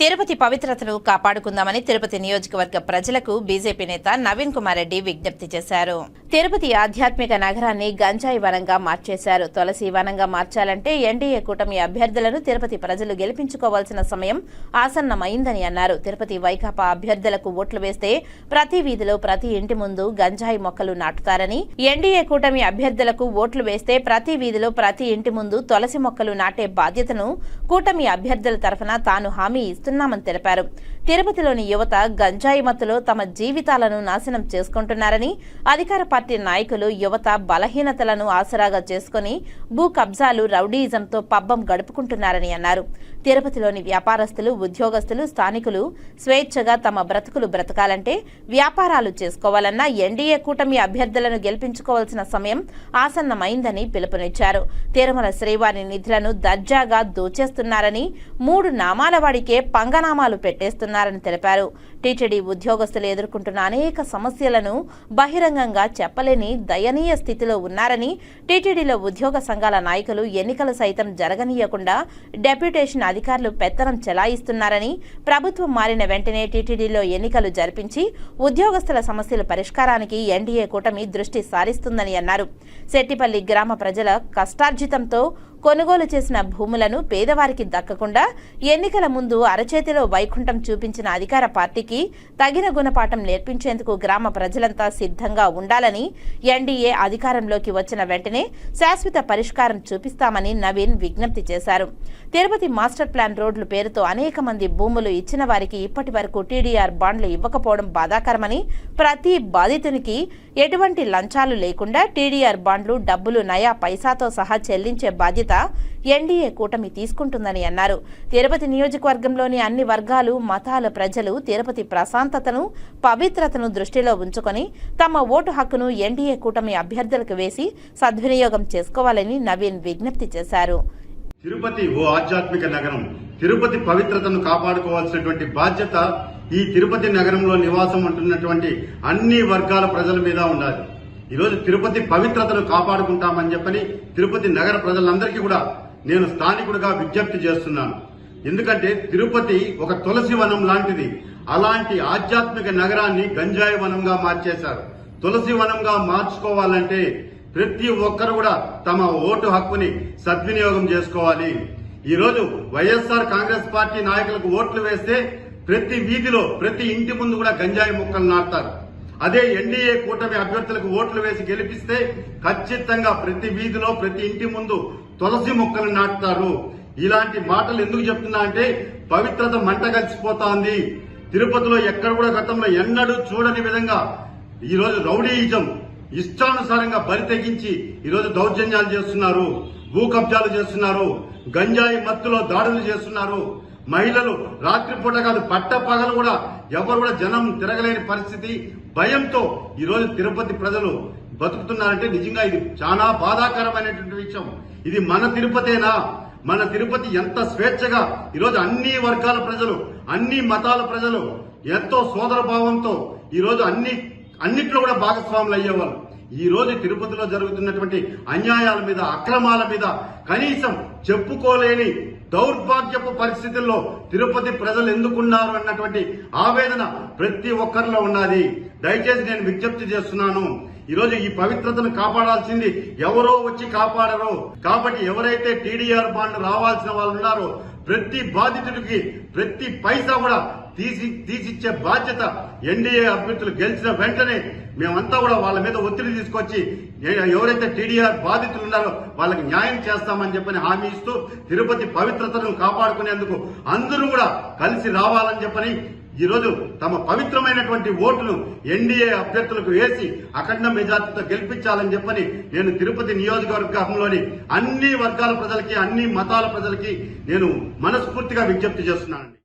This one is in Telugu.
తిరుపతి పవిత్రతను కాపాడుకుందామని తిరుపతి నియోజకవర్గ ప్రజలకు బీజేపీ నేత నవీన్ కుమార్ రెడ్డి విజ్ఞప్తి చేశారు. తిరుపతి ఆధ్యాత్మిక నగరాన్ని గంజాయి వనంగా మార్చేశారు. తులసి వనంగా మార్చాలంటే ఎన్డీఏ కూటమి అభ్యర్థులను తిరుపతి ప్రజలు గెలిపించుకోవాల్సిన సమయం ఆసన్నమైందని అన్నారు. తిరుపతి వైకాపా అభ్యర్థులకు ఓట్లు వేస్తే ప్రతి వీధిలో ప్రతి ఇంటి ముందు గంజాయి మొక్కలు నాటుతారని ఎన్డీఏ కూటమి అభ్యర్థులకు ఓట్లు వేస్తే ప్రతి వీధిలో ప్రతి ఇంటి ముందు తులసి మొక్కలు నాటే బాధ్యతను కూటమి అభ్యర్థుల తరఫున తాను హామీ చేస్తున్నామని తెలిపారు. తిరుపతిలోని యువత గంజాయి మత్తులో తమ జీవితాలను నాశనం చేసుకుంటున్నారని అధికార పార్టీ నాయకులు యువత బలహీనతలను ఆసరాగా చేసుకుని భూ కబ్జాలు రౌడీయిజంతో పబ్బం గడుపుకుంటున్నారని అన్నారు. తిరుపతిలోని వ్యాపారస్తులు ఉద్యోగస్తులు స్థానికులు స్వేచ్ఛగా తమ బ్రతుకులు బ్రతకాలంటే వ్యాపారాలు చేసుకోవాలన్నా ఎన్డీఏ కూటమి అభ్యర్థులను గెలిపించుకోవాల్సిన సమయం ఆసన్నమైందని పిలుపునిచ్చారు. తిరుమల శ్రీవారి నిధులను దర్జాగా దోచేస్తున్నారని మూడు నామాల వాడికే పంగనామాలు పెట్టేస్తున్నారని తెలిపారు. టీటీడీ ఉద్యోగస్తులు ఎదుర్కొంటున్న అనేక సమస్యలను బహిరంగంగా చెప్పలేని దయనీయ స్థితిలో ఉన్నారని టీటీడీలో ఉద్యోగ సంఘాల నాయకులు ఎన్నికలు సైతం జరగనీయకుండా డెప్యుటేషన్ అధికారులు పెత్తనం చెలాయిస్తున్నారని ప్రభుత్వం మారిన వెంటనే టీటీడీలో ఎన్నికలు జరిపించి ఉద్యోగస్తుల సమస్యల పరిష్కారానికి ఎన్డీఏ కూటమి దృష్టి సారిస్తుందని అన్నారు. శెట్టిపల్లి గ్రామ ప్రజల కష్టార్జితంతో కొనుగోలు చేసిన భూములను పేదవారికి దక్కకుండా ఎన్నికల ముందు అరచేతిలో వైకుంఠం చూపించిన అధికార పార్టీకి తగిన గుణపాఠం నేర్పించేందుకు గ్రామ ప్రజలంతా సిద్ధంగా ఉండాలని ఎన్డీఏ అధికారంలోకి వచ్చిన వెంటనే శాశ్వత పరిష్కారం చూపిస్తామని నవీన్ విజ్ఞప్తి చేశారు. తిరుపతి మాస్టర్ ప్లాన్ రోడ్లు పేరుతో అనేక మంది భూములు ఇచ్చిన వారికి ఇప్పటి వరకు టీడీఆర్ బాండ్లు ఇవ్వకపోవడం బాధాకరమని ప్రతి బాధితునికి ఎటువంటి లంచాలు లేకుండా టీడీఆర్ బాండ్లు డబ్బులు నయా పైసాతో సహా చెల్లించే బాధ్యత బాధ్యత ఎన్డీఏ కూటమి తీసుకుంటుందని అన్నారు. తిరుపతి నియోజకవర్గంలోని అన్ని వర్గాలు మతాల ప్రజలు తిరుపతి ప్రశాంతతను పవిత్రతను దృష్టిలో ఉంచుకొని తమ ఓటు హక్కును ఎన్డీఏ కూటమి అభ్యర్థులకు వేసి సద్వినియోగం చేసుకోవాలని నవీన్ విజ్ఞప్తి చేశారు. తిరుపతి ఓ ఆధ్యాత్మిక నగరం. తిరుపతి పవిత్రతను కాపాడుకోవాల్సినటువంటి బాధ్యత ఈ తిరుపతి నగరంలో నివాసం ఉంటున్నటువంటి అన్ని వర్గాల ప్రజల మీద ఉండాలి. ఈరోజు తిరుపతి పవిత్రతను కాపాడుకుంటామని చెప్పని తిరుపతి నగర ప్రజలందరికీ కూడా నేను స్థానికుడిగా విజ్ఞప్తి చేస్తున్నాను. ఎందుకంటే తిరుపతి ఒక తులసి వనం లాంటిది. అలాంటి ఆధ్యాత్మిక నగరాన్ని గంజాయి వనంగా మార్చేశారు. తులసి వనంగా మార్చుకోవాలంటే ప్రతి ఒక్కరు కూడా తమ ఓటు హక్కుని సద్వినియోగం చేసుకోవాలి. ఈరోజు వైఎస్ఆర్ కాంగ్రెస్ పార్టీ నాయకులకు ఓట్లు వేస్తే ప్రతి వీధిలో ప్రతి ఇంటి ముందు కూడా గంజాయి మొక్కలు నాటుతారు. అదే ఎన్డీఏ కూటమి అభ్యర్థులకు ఓట్లు వేసి గెలిపిస్తే ఖచ్చితంగా ప్రతి వీధిలో ప్రతి ఇంటి ముందు తులసి మొక్కలు నాటుతారు. ఇలాంటి మాటలు ఎందుకు చెప్తున్నా అంటే పవిత్రత మంట కలిసిపోతాంది. తిరుపతిలో ఎక్కడ కూడా గతంలో ఎన్నడూ చూడని విధంగా ఈరోజు రౌడీయిజం ఇష్టానుసారంగా బరి తెగించి ఈరోజు దౌర్జన్యాలు చేస్తున్నారు. భూ కబ్జాలు చేస్తున్నారు. గంజాయి మత్తులో దాడులు చేస్తున్నారు. మహిళలు రాత్రిపూట కాదు పట్ట పగలు కూడా ఎవరు కూడా జనం తిరగలేని పరిస్థితి భయంతో ఈరోజు తిరుపతి ప్రజలు బతుకుతున్నారంటే నిజంగా ఇది చాలా బాధాకరమైనటువంటి విషయం. ఇది మన తిరుపతేనా? మన తిరుపతి ఎంత స్వేచ్ఛగా ఈరోజు అన్ని వర్గాల ప్రజలు అన్ని మతాల ప్రజలు ఎంతో సోదర భావంతో ఈరోజు అన్ని అన్నిట్లో కూడా భాగస్వాములు అయ్యేవాళ్ళు. ఈ రోజు తిరుపతిలో జరుగుతున్నటువంటి అన్యాయాల మీద అక్రమాల మీద కనీసం చెప్పుకోలేని దౌర్భాగ్యపు పరిస్థితుల్లో తిరుపతి ప్రజలు ఎందుకున్నారు అన్నటువంటి ఆవేదన ప్రతి ఒక్కరిలో ఉన్నది. దయచేసి నేను విజ్ఞప్తి చేస్తున్నాను. ఈరోజు ఈ పవిత్రతను కాపాడాల్సింది ఎవరో వచ్చి కాపాడరు. కాబట్టి ఎవరైతే టీడీఆర్ బాండ్ రావాల్సిన వాళ్ళు ఉన్నారో ప్రతి బాధితుడికి ప్రతి పైసా కూడా తీసి తీసిచ్చే బాధ్యత ఎన్డీఏ అభ్యర్థులు గెలిచిన వెంటనే మేమంతా కూడా వాళ్ళ మీద ఒత్తిడి తీసుకొచ్చి ఎవరైతే టీడీఆర్ బాధితులు ఉన్నారో వాళ్ళకి న్యాయం చేస్తామని చెప్పని హామీ ఇస్తూ తిరుపతి పవిత్రతను కాపాడుకునేందుకు అందరూ కూడా కలిసి రావాలని చెప్పని ఈ రోజు తమ పవిత్రమైనటువంటి ఓటును ఎన్డీఏ అభ్యర్థులకు వేసి అఖండ మెజార్టీతో గెలిపించాలని చెప్పని నేను తిరుపతి నియోజకవర్గంలోని అన్ని వర్గాల ప్రజలకి అన్ని మతాల ప్రజలకి నేను మనస్ఫూర్తిగా విజ్ఞప్తి చేస్తున్నానండి.